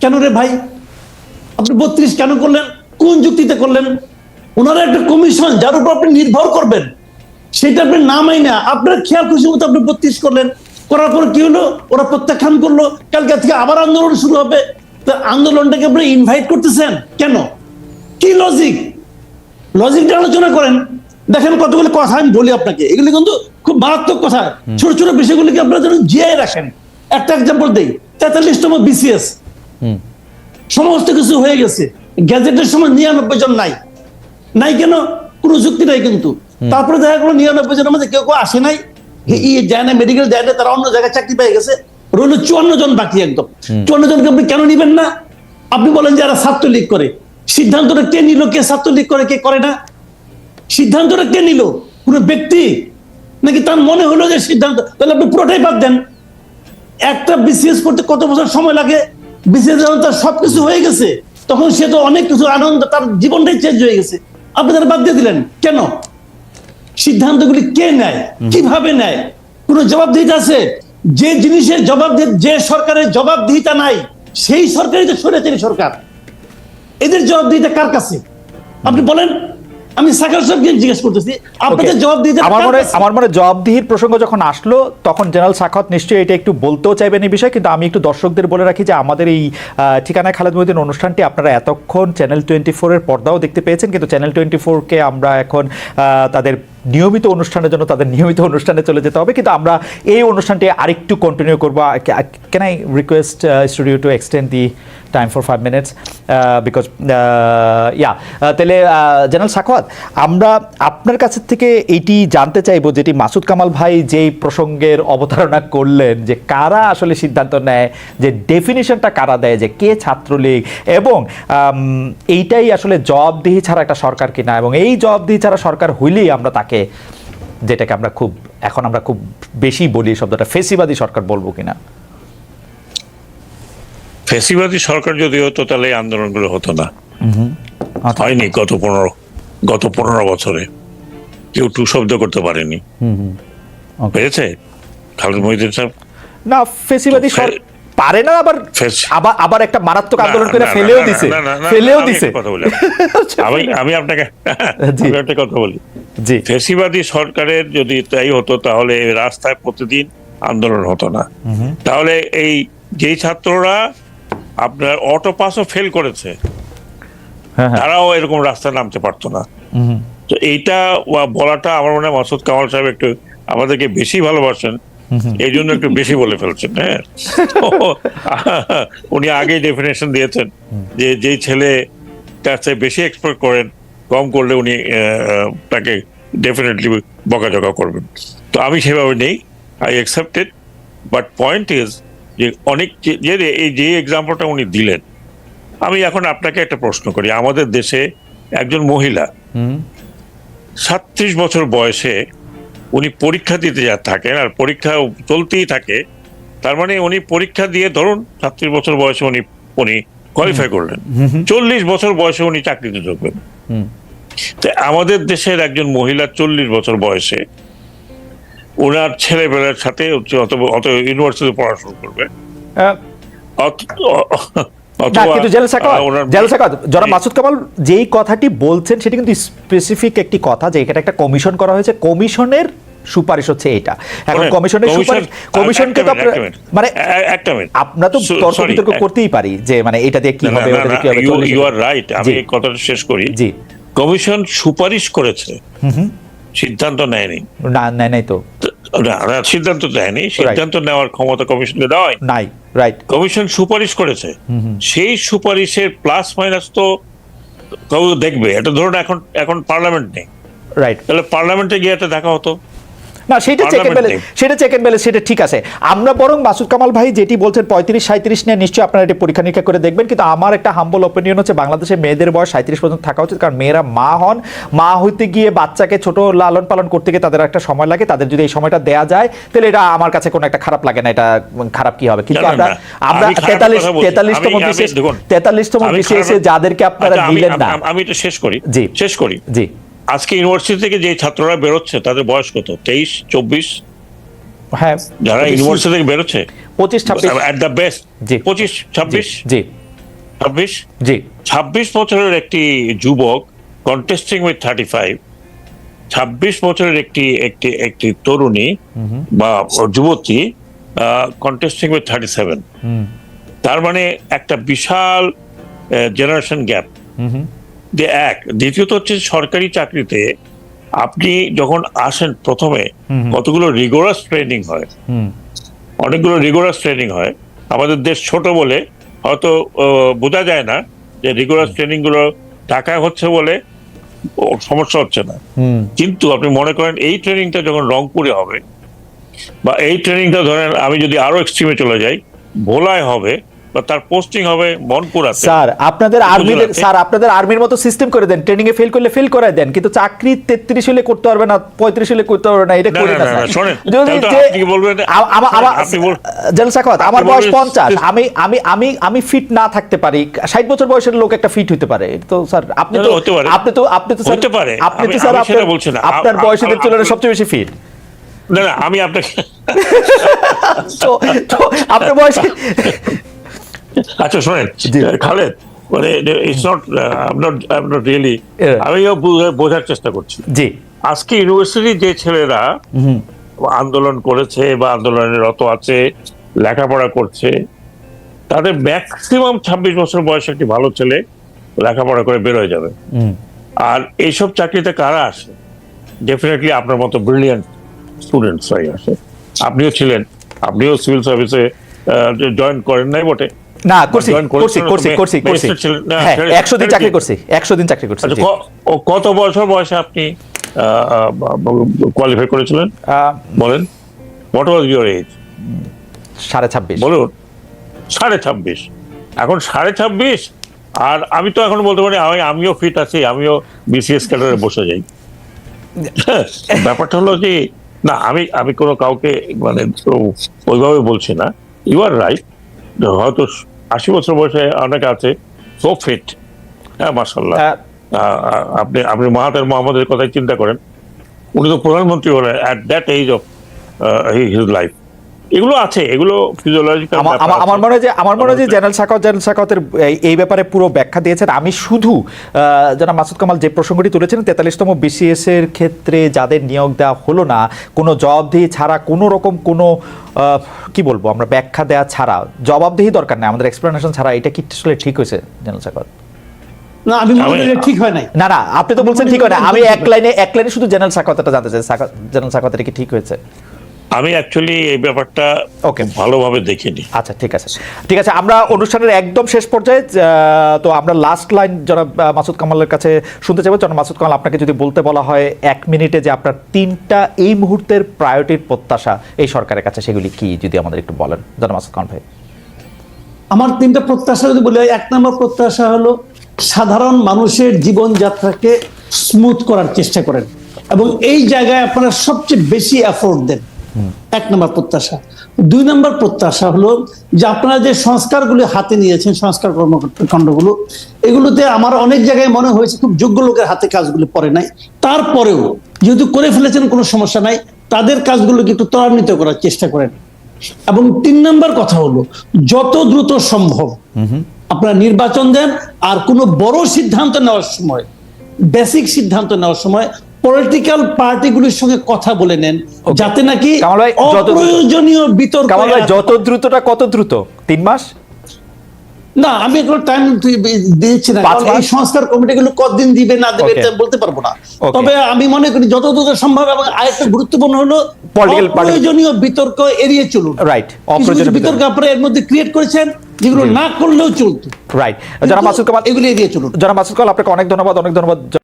কেন রে ভাই? আপনি বত্রিশ কেন করলেন? কোন যুক্তিতে করলেন? ওনারা একটা কমিশন যার উপর আপনি নির্ভর করবেন। সেটা আপনি নামাই না আপনার খেয়াল খুশি মতো আপনি বত্রিশ করলেন। করার পর কি হলো? ওরা প্রত্যাখ্যান করল। কালকে থেকে আবার আন্দোলন শুরু হবে। তো আন্দোলনটাকে আপনি ইনভাইট করতেছেন? কেন? কি লজিক লজিকটা আলোচনা করেন। দেখেন কতগুলো কথা আমি বলি আপনাকে। এগুলি কিন্তু খুব মারাত্মক কথা। ছোট ছোট বিষয়গুলিকে আপনারা যেন জিয়াই রাখেন। একটা এক্সাম্পল দেই। তেতাল্লিশতম বিসিএস সমস্ত কিছু হয়ে গেছে। গ্যাজেটের সময় নিরানব্বই জন নাই। নাই কেন? কোনো যুক্তি নাই কিন্তু। তারপরে দেখা গেলো নিরানব্বই জনের মধ্যে কেউ কেউ আসে নাই। ই যায় না মেডিকেল যায় না তারা অন্য জায়গায় চাকরি পেয়ে গেছে। রইল চুয়ান্ন জন বাকি একদম। চুয়ান্ন জনকে আপনি কেন নিবেন না? আপনি বলেন যে যারা ছাত্রলীগ করে। সিদ্ধান্তটা কে নিল? কে ছাত্রলীগ করে কে করে না? সিদ্ধান্তটা কে নিল? কোনো ব্যক্তি? নাকি তার মনে হলো যে সিদ্ধান্ত তাহলে আপনি পুরোটাই বাদ দেন। একটা বিসিএস করতে কত বছর সময় লাগে? বিসিএস যখন তার সবকিছু হয়ে গেছে তখন সে তো অনেক কিছু আনন্দ তার জীবনটাই চেঞ্জ হয়ে গেছে। আপনি তারা বাদ দিয়ে দিলেন কেন? সিদ্ধান্তগুলি কে নেয়? কীভাবে নেয়? কোনো জবাবদিহিতা আছে? যে জিনিসের জবাব যে সরকারের জবাবদিহিতা নাই সেই সরকারই তো স্বৈরাচারী সরকার। এদের জবাবদিহিতা কার কাছে? আপনি বলেন। আমি সাকার সাহেবকে জিজ্ঞেস করতেছি আপনাদের. জবাবদিহিতা আমার মনে আমার মনে জবাবদিহির প্রসঙ্গ যখন আসলো তখন জেনারেল সাখাত নিশ্চয়ই এটা একটু বলতেও চাইবেন এই বিষয়ে কিন্তু আমি একটু দর্শকদের বলে রাখি যে আমাদের এই ঠিকানা খালেদ মহিউদ্দিন অনুষ্ঠানটি আপনারা এতক্ষণ চ্যানেল টোয়েন্টি ফোরের পর্দাও দেখতে পেয়েছেন কিন্তু চ্যানেল টোয়েন্টি ফোরকে আমরা এখন তাদের নিয়মিত অনুষ্ঠানের জন্য তাদের নিয়মিত অনুষ্ঠানে চলে যেতে হবে। কিন্তু আমরা এই অনুষ্ঠানটি আরেকটু কন্টিনিউ করব। Can I request studio to extend the time for five minutes because yeah তাহলে জেনারেল সাখাওয়াত আমরা আপনার কাছে থেকে এইটি জানতে চাইব যেটি মাসুদ কামাল ভাই যেই প্রসঙ্গের অবতারণা করলেন যে কারা আসলে সিদ্ধান্ত নেয়, যে ডেফিনিশনটা কারা দেয়, যে কে ছাত্রলীগ, এবং এইটাই আসলে জবাবদিহি ছাড়া একটা সরকার কিনা, এবং এই জবাবদিহি ছাড়া সরকার হইলেই আমরা তাকে যেটাকে আমরা খুব এখন আমরা খুব বেশি বলি শব্দটা ফেসিবাদী সরকার বলব কিনা? ফেসিবাদী সরকার যদি হতো তাহলে আন্দোলনগুলো হতো না। আচ্ছা। হয়নি গত পনেরো গত পনেরো বছরে। কেউ টু শব্দ করতে পারেনি. পেরেছে খালেদ মহিদিন সাহেব? না ফেসিবাদী তো সর ফে- পারে না আবার আবার আবার একটা মারাত্মক আন্দোলন করে ফেলেও দিছে। ফেলেও দিছে। আমি আমি আপনাকে। একটা কথা বলি। জি। ফেসিবাদী সরকারের যদি তাই হতো তাহলে রাস্তায় প্রতিদিন আন্দোলন হতো না। তাহলে এই যেই ছাত্ররা আপনার অটো পাসও ফেল করেছে হ্যাঁ হ্যাঁ। তারাও এরকম রাস্তায় নামতে পারতো না। তো এইটা বলাটা আমার মনে হয় মাসুদ কামাল সাহেব একটু আমাদেরকে বেশি ভালোবাসেন। এই জন্য একটু বেশি বলে ফেলছেন হ্যাঁ? উনি আগেই ডেফিনেশন দিয়েছেন যে যেই ছেলে তার চেয়ে বেশি এক্সপেক্ট করেন কম করলে উনি তাকে ডেফিনেটলি বকাঝকা করবেন। তো আমি সেভাবে নেই I accepted but point is যে অনেক যে- এই যে এক্সাম্পলটা উনি দিলেন আমি এখন আপনাকে একটা প্রশ্ন করি। আমাদের দেশে একজন মহিলা হুম, সাতত্রিশ বছর বয়সে উনি পরীক্ষা দিতে যা থাকেন আর পরীক্ষা চলতেই থাকে। তার মানে উনি পরীক্ষা দিয়ে ধরুন সাতত্রিশ বছর বয়সে উনি উনি কোয়ালিফাই করলেন। চল্লিশ বছর বয়সে উনি চাকরিতে ঢুকবেন হুম। তো আমাদের দেশের একজন মহিলা চল্লিশ বছর বয়সে ওনার ছেলেবেলার সাথে অত অত ইউনিভার্সিটি পড়াশোনা করবে। না কিন্তু জেল সাকাত জেল সাকাত যারা মাসুদ কামাল যেই কথাটি বলছেন সেটি কিন্তু স্পেসিফিক একটি কথা যে এখানে একটা কমিশন করা হয়েছে। কমিশনের সুপারিশ হচ্ছে এটা। এখন কমিশনের সুপারিশ কমিশনকে তো মানে একটা মিনিট। আমরা তো তর্ক বিতর্ক করতেই পারি যে মানে এটা দিয়ে কি হবে ওটা দিয়ে কি হবে ইউ আর রাইট আমি এই কথাটা শেষ করি। জি। কমিশন সুপারিশ করেছে। সিদ্ধান্ত নেয়নি। না নাই নাই তো। না, সিদ্ধান্ত নেয়নি সিদ্ধান্ত নেওয়ার ক্ষমতা কমিশনকে দেওয়া নাই। রাইট কমিশন সুপারিশ করেছে। সেই সুপারিশের প্লাস মাইনাস তো কেউ দেখবে। এটা ধরুন এখন এখন পার্লামেন্ট নেই। রাইট তাহলে পার্লামেন্টে গিয়ে এটা দেখা হতো। না সেটা চেক Parliament ব্যালেন্স সেটা চেক ব্যালেন্স সেটা ঠিক আছে। আমরা বরং মাসুদ কামাল ভাই যেটি বলছেন পঁয়ত্রিশ সাঁত্রিশ নিয়ে নিশ্চয়ই আপনারা এটা পরীক্ষা নিরীক্ষা করে দেখবেন কিন্তু আমার একটা হাম্বল অপিনিয়ন হচ্ছে বাংলাদেশে মেয়েদের বয়স সাঁত্রিশ পর্যন্ত থাকা উচিত কারণ মেয়েরা মা হন। মা হইতে গিয়ে বাচ্চাকে ছোট লালন পালন করতে গিয়ে তাদের একটা সময় লাগে তাদের যদি এই সময়টা দেয়া যায় তাহলে এটা আমার কাছে কোনো একটা খারাপ লাগে না এটা খারাপ কি হবে? কিন্তু আমরা আমরা তেতাল্লিশ। তেতাল্লিশতম বিশেষ তেতাল্লিশতম বিশেষে যাদেরকে আপনারা আচ্ছা, দিলেন না। আমি এটা শেষ করি। জি। শেষ করি। জি। আজকে ইউনিভার্সিটি থেকে যে ছাত্ররা বেরোচ্ছে তাদের বয়স কত? তেইশ চব্বিশ? হ্যাঁ যারা ইউনিভার্সিটি থেকে বেরোচ্ছে? পঁচিশ ছাব্বিশ। অ্যাট দ্য বেস্ট জি। পঁচিশ ছাব্বিশ? জি ছাব্বিশ? জি। ছাব্বিশ বছরের একটি যুবক কন্টেস্টিং উইথ থার্টি ফাইভ ছাব্বিশ বছরের একটি একটি একটি তরুণী বা যুবতী কন্টেস্টিং উইথ থার্টি সেভেন তার মানে একটা বিশাল জেনারেশন গ্যাপ যে এক দ্বিতীয়ত হচ্ছে সরকারি চাকরিতে আপনি যখন আসেন প্রথমে। কতগুলো রিগোরাস ট্রেনিং হয়। অনেকগুলো রিগোরাস ট্রেনিং হয়। আমাদের দেশ ছোট বলে হয়তো বোঝা যায় না যে রিগোরাস ট্রেনিংগুলো টাকায় হচ্ছে বলে সমস্যা হচ্ছে না। কিন্তু আপনি মনে করেন এই ট্রেনিংটা যখন রংপুরে হবে বা এই ট্রেনিংটা ধরেন আমি যদি আরও এক্সট্রিমে চলে যাই ভোলায় হবে বা তার পোস্টিং হবে স্যার আপনাদের আর্মিদের স্যার আপনাদের আর্মির মতো সিস্টেম করে দেন। ট্রেনিং এ ফেল করলে ফেল করায় দেন কিন্তু চাকরি তেত্রিশ হলে করতে পারবে না পঁয়ত্রিশ হলে করতে পারবে না এটা করে না, আপনি বলবেন? জেল আমার বয়স বলবেন- পঞ্চাশ আমি আমি আমি আমি ফিট না থাকতে পারি। ষাট বছর বয়সের লোক একটা ফিট হতে পারে। তো স্যার আপনি তো। আপনি তো আপনি তো হতে পারে। আপনি তো স্যার আপনার বয়সের তুলনায় সবচেয়ে বেশি ফিট না না আমি আপনাকে তো আপনার বয়সে আচ্ছা শোনেন। খালেদ মানে it's not not I not really. আমিও বোঝার চেষ্টা করছি। জি। আজকে ইউনিভার্সিটির যে ছেলেরা আন্দোলন করেছে বা আন্দোলনে রত আছে লেখাপড়া করছে তাদের ম্যাক্সিমাম ছাব্বিশ বছর বয়সে একটি ভালো ছেলে লেখাপড়া করে বের হয়ে যাবে আর এইসব চাকরিতে কারা আসে? ডেফিনেটলি আপনার মতো ব্রিলিয়ান্ট স্টুডেন্টসরাই আসে। আপনিও ছিলেন আপনিও সিভিল সার্ভিসে জয়েন করেন নাই বটে। না করছি করছি করছি করছি করছি। হ্যাঁ ছেড়ে- একশো দিন চাকরি করছি একশো দিন চাকরি করছি আচ্ছা কত বছর বয়সে আপনি কোয়ালিফাই করেছিলেন? বলেন। হোয়াট ওয়াজ ইউর এজ সাড়ে ছাব্বিশ। বলুন। সাড়ে ছাব্বিশ। এখন সাড়ে ছাব্বিশ? আর আমি তো এখন বলতে পারি আমি আমিও ফিট আছি আমিও বিসিএস ক্যাডারে বসে যাই। ব্যাপারটা হলো যে না আমি আমি কোনো কাউকে মানে ওইভাবে বলছি না। ইউ আর রাইট হয়তো আশি বছর বয়সে অনেকে আছে। সো ফিট হ্যাঁ মার্শাল্লাহ আপনি আপনি মাহাতের মোহাম্মদের কথাই চিন্তা করেন। উনি তো প্রধানমন্ত্রী হলেন। At that age of his life এগুলো আছে এগুলো ফিজিওলজিক্যাল আমার মনে হয় যে আমার মনে হয় যে জেনারেল সাকাত জেনারেল সাকাতের এই- ব্যাপারে পুরো ব্যাখ্যা দিয়েছেন। আমি শুধু যারা মাসুদ কামাল যে প্রসঙ্গটি তুলেছেন তেতাল্লিশতম বিসিএস এর ক্ষেত্রে যাদের নিয়োগ দেওয়া হলো না কোনো জবাবদিহি ছাড়া কোনো রকম কোনো কি বলব আমরা ব্যাখ্যা দেওয়া ছাড়া জবাবদিহি দরকার নেই। আমাদের এক্সপ্লেনেশন ছাড়া এটা কি আসলে ঠিক হয়েছে জেনারেল সাকাত না আমি মনে করি ঠিক হয় নাই। না না আপনি তো বলছেন ঠিক হয় না আমি এক লাইনে এক লাইনে শুধু জেনারেল সাকাতটা জানতে চাই। জেনারেল কি ঠিক হয়েছে? আমি অ্যাকচুয়ালি এই ব্যাপারটা ওকে ভালোভাবে দেখিনি। আচ্ছা ঠিক আছে। ঠিক আছে আমরা অনুষ্ঠানের একদম শেষ পর্যায়ে তো আমরা লাস্ট লাইন যারা মাসুদ কামালের কাছে শুনতে চাইব। জনাব মাসুদ কামাল আপনাকে যদি বলতে বলা হয় এক মিনিটে যে আপনার তিনটা এই মুহূর্তের প্রায়োরিটির প্রত্যাশা এই সরকারের কাছে সেগুলি কি যদি আমাদের একটু বলেন? জনাব মাসুদ কামাল ভাই। আমার তিনটা প্রত্যাশা যদি বলি এক নম্বর প্রত্যাশা হলো সাধারণ মানুষের জীবনযাত্রাকে স্মুথ করার চেষ্টা করেন। এবং এই জায়গায় আপনারা সবচেয়ে বেশি এফোর্ট দেন। এক নম্বর প্রত্যাশা। দুই নম্বর প্রত্যাশা হলো যে আপনারা যে সংস্কারগুলি হাতে নিয়েছেন সংস্কার কর্মকাণ্ডগুলো এগুলোতে আমার অনেক জায়গায় মনে হয়েছে খুব যোগ্য লোকের হাতে কাজগুলি পড়ে নাই। তারপরেও যেহেতু করে ফেলেছেন কোনো সমস্যা নাই তাদের কাজগুলোকে একটু ত্বরান্বিত করার চেষ্টা করেন। এবং তিন নম্বর কথা হলো যত দ্রুত সম্ভব আপনারা নির্বাচন দেন আর কোনো বড় সিদ্ধান্ত নেওয়ার সময় বেসিক সিদ্ধান্ত নেওয়ার সময় পলিটিক্যাল পার্টিগুলির সঙ্গে কথা বলে নেন যাতে নাকি অপ্রয়োজনীয় বিতর্ক যত দ্রুতটা কত দ্রুত? তিন মাস? না আমি এগুলো টাইম দিয়েছি না এই সংস্কার কমিটিগুলো কতদিন দিবে না দিবে বলতে পারব না। তবে আমি মনে করি যত দ্রুত সম্ভব এবং আরেকটা গুরুত্বপূর্ণ হলো অপ্রয়োজনীয় বিতর্ক এড়িয়ে চলুন। কিছু অপ্রয়োজনীয় বিতর্ক। আপনারা এর মধ্যে ক্রিয়েট করেছেন যেগুলো না করলেও চলতো। রাইট জনাব মাসুদ কামাল এগুলো এড়িয়ে চলুন। জনাব মাসুদ কামাল আপনাকে অনেক ধন্যবাদ অনেক ধন্যবাদ।